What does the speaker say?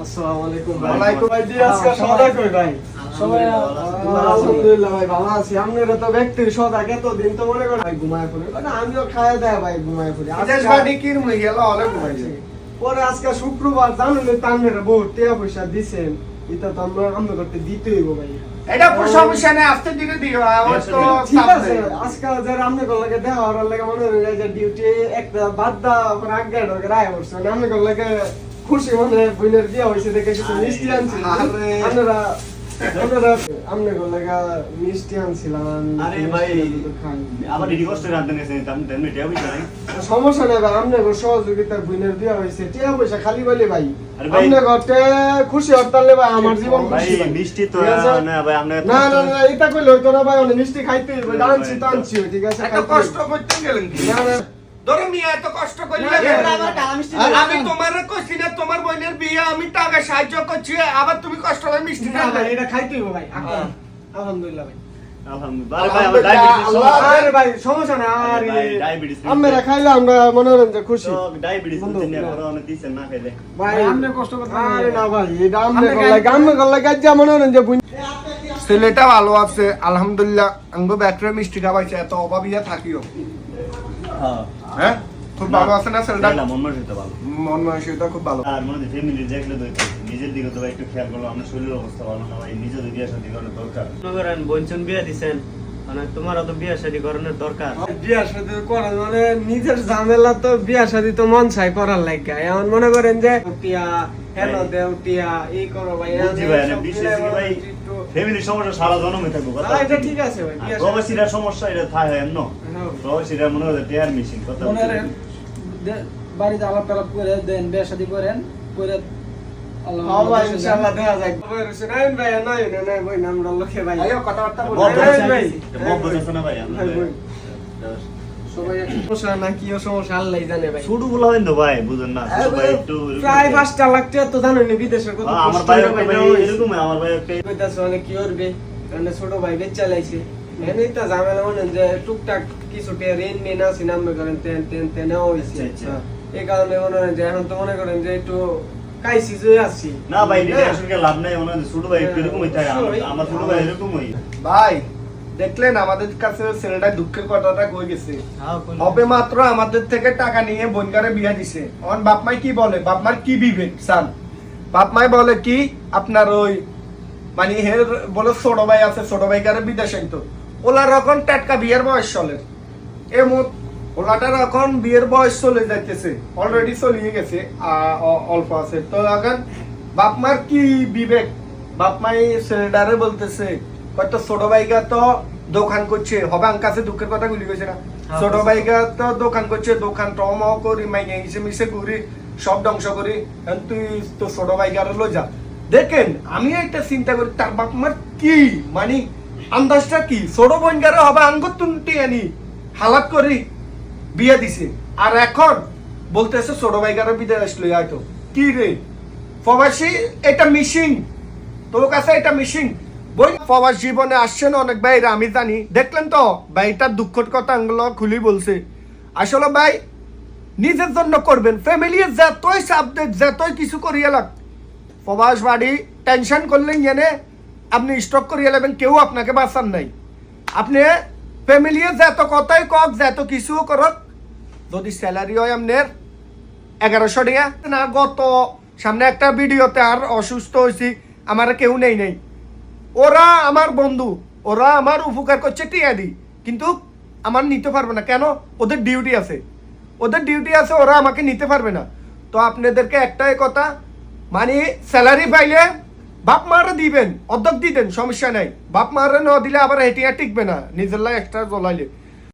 আসসালামু আলাইকুম ভাই। ওয়ালাইকুম ভাই, দিয়ে আজকে সদা কই ভাই? সবাই আলহামদুলিল্লাহ, ভালো আছি। আলহামদুলিল্লাহ ভাই ভালো আছি আপনারা তো ব্যক্তি সদা কত দিন তো মনে করেন ভাই ঘুমায় পড়ি না আমিও খায় দেয় ভাই ঘুমায় পড়ি আজকে- কির মুই গেল অনেক ঘুমাইছে পরে আজকে শুক্রবার জানেন তো আপনারা বহুত টাকা পয়সা দিছেন এটা তো আমরা আমরা করতে দিতেই হইব ভাই এটা কোনো সমস্যা নাই আজকে দিনে দিও তো ঠিক আছে নেই। আজকে যারা আপনি করলে দেখা হওয়ার লাগে মনে হয় যে ডিউটি একটা বাদ দা ওখানে আগে ঢোকে রায় করছে মানে আপনি করলে খুশি মনে বুইনের বিয়া হয়েছে দেখে কিছু মিষ্টি আনছিল আরে। আপনারা মিষ্টি আনছিলাম আরে ভাই, আবার রেডি রাখতে গেছে আমি তেমনি টেয়া বুঝতে নাই। সমস্যা নেই ভাই আপনি সহযোগিতার বুইনের বিয়া হয়েছে টিয়া পয়সা খালি বলে ভাই। ভাই। খুশি হরতালে ভাই আমার জীবন খুশি মিষ্টি তো ঠিক আছে? না ভাই না না না এটা কইলে হইতো না ভাই অনেক মিষ্টি খাইতে হইবে। ঠিক আছে? কষ্ট। করতে গেলেন না না ধরো মিয়া এত কষ্ট করলে আমি তোমার কইছি না তোমার বোনের বিয়ে আমি টাকা সাহায্য করছি আবার তুমি কষ্ট করে মিষ্টি না খাবে। ভাই, এটা খাইতে হইবে ভাই আলহামদুলিল্লাহ ভাই। আলহামদুলিল্লাহ। আরে ভাই আমার ডায়াবেটিস আল্লাহ। আরে ভাই সমস্যা নাই আর ভাই, diabetes আমরা খাইলে আমরা মনে খুশি। ডায়াবেটিস বন্ধু, নিয়ে না। করো অনেক দিছেন না খাইলে। ভাই ভাই, আপনি কষ্ট করতে হবে। আরে না। না ভাই এটা আমরা আপনি করলে খাই- গামে করলে গাজ্জা মনে করেন যে বুঝ- ছেলেটা ভালো আছে আলহামদুলিল্লাহ। আঙ্গো ব্যাটারি মিষ্টি খাওয়াইছে এত অভাবিয়া থাকিও। হ্যাঁ। হ্যাঁ? খুব ভালো আছে না ছেলেটা? না মন মানসিকতা ভালো। মন মানসিকতা খুব ভালো। আর মনে হয় ফ্যামিলি দেখলে তো নিজের দিকে তো একটু খেয়াল করল আমার শরীরের অবস্থা ভালো না ভাই নিজের বিয়ে শাদী করার দরকার। করেন বঞ্চন বিয়া দিছেন মানে তোমারও তো বিয়া শাদী করানোর দরকার। বিয়া শাদী করার মানে নিজের ঝামেলা তো বিয়া শাদী তো মন চাই করার লাগা এমন মনে করেন যে উটিয়া হেন ভাই। দে উটিয়া এই করো ভাই ভাই বিশেষ ভাই। ফ্যামিলির সমস্যা সারা জন্মে থাকব কথা এটা ঠিক আছে ভাই প্রবাসীরা সমস্যা এটা থাকে এমন হ্যাঁ। প্রবাসীরা মনে হয় টেয়ার মেশিন কথা বাড়িতে আলাপ টালাপ করে দেন বিয়ে শাদী করেন করে কথাবার্তা সমস্যা না কি সমস্যা আল্লাহই জানে ভাই। ছোট বলা হয় তো ভাই বুঝেন না ভাই একটু প্রায় পাঁচটা লাখ টাকা তো জানেন বিদেশের কত হ্যাঁ, আমার ভাই করে একটা ভাই নেওয়া হয়েছে। এরকম আমার ভাই একটা অনেক কি করবে? ছোট ভাই বেচা লাইছে। এনে তো ঝামেলা মনে যে টুকটাক কিছু টিয়া ঋণ মেন আছে নামে করেন তেন তেন তেন। হ্যাঁ। এই কারণে মনে হয় যে এখন তো মনে করেন যে একটু কাইসি হয়ে আছি। না ভাই না? লাভ নাই মনে হয় ছোট ভাই একটু এরকমই থাকে আমার- আমার ছোট ভাই এরকমই। ভাই দেখলেন আমাদের কাছে ছেলেটা দুঃখের কথাটা কই গেছে? হ্যাঁ, হবে মাত্র আমাদের থেকে টাকা নিয়ে বোনকারে বিয়া দিছে। আমার বাপ মাই কি বলে? বাপ মার কি বিবেক সান? বাপ মাই বলে কি আপনার ওই মানে হের বলে ছোট ভাই আছে ছোট ভাই কারে বিদেশে তো ওলার এখন টাটকা বিয়ের বয়স চলে। এ মত ওলাটার এখন বিয়ের বয়স চলে যাইতেছে। অলরেডি চলিয়ে গেছে অল্প আছে। তো এখন বাপ মার কি বিবেক? বাপ মাই ছেলেটারে বলতেছে হয়তো ছোট ভাইগা তো দোকান করছে। হবে আঙ্ক কাছে দুঃখের কথা গুলি কইছে না। ছোট ভাইগা তো দোকান করছে দোকান টম করি মাইনে হিসে মিশে ঘুরি সব ধ্বংস করি। তুই তো ছোট ভাইগার লো যা। দেখেন আমি একটা চিন্তা করি তার বাপ মার কি? মানে আন্দাজটা কি? ছোট বোন গারে হবে আঙ্গুর তুনটি আনি হালাত করি বিয়ে দিছে। আর এখন বলতেছে ছোট ভাইগারে বিদায় আসলো হয়তো কি রে? প্রবাসী এটা মিশিং তোর কাছে এটা মিশিং বই প্রবাস জীবনে আসছেন অনেক ভাইরা, আমি জানি। দেখলেন তো, ভাইটার দুঃখের কথা আঙ্গুলো খুলি বলছে। আসলে ভাই, নিজের জন্য করবেন ফ্যামিলি যতই সাবজেক্ট যতই কিছু করিয়ে লাগ। প্রবাস বাড়ি টেনশন করলেন জেনে আপনি স্টক করিয়ে নেবেন কেউ আপনাকে বাঁচান নাই। আপনি ফ্যামিলি যত কথাই কক, যত কিছু করক, যদি স্যালারি হয় আপনার এগারোশো টাকা। না, গত সামনে একটা ভিডিওতে আর অসুস্থ হয়েছি, আমার কেউ নেই নেই। ওরা আমার বন্ধু, ওরা আমার উপকার করছে টিয়া দি। কিন্তু আমার নিতে পারবে না। কেন? ওদের ডিউটি আছে। ওদের ডিউটি আছে, ওরা আমাকে নিতে পারবে না। তো আপনাদেরকে একটাই কথা মানে স্যালারি পাইলে বাপ মারা দিবেন, অর্ধক দিবেন সমস্যা নাই। বাপ মারা না দিলে আবার হেঁটিয়া টিকবে না। নিজের লাই এক্সট্রা জ্বলাইলে।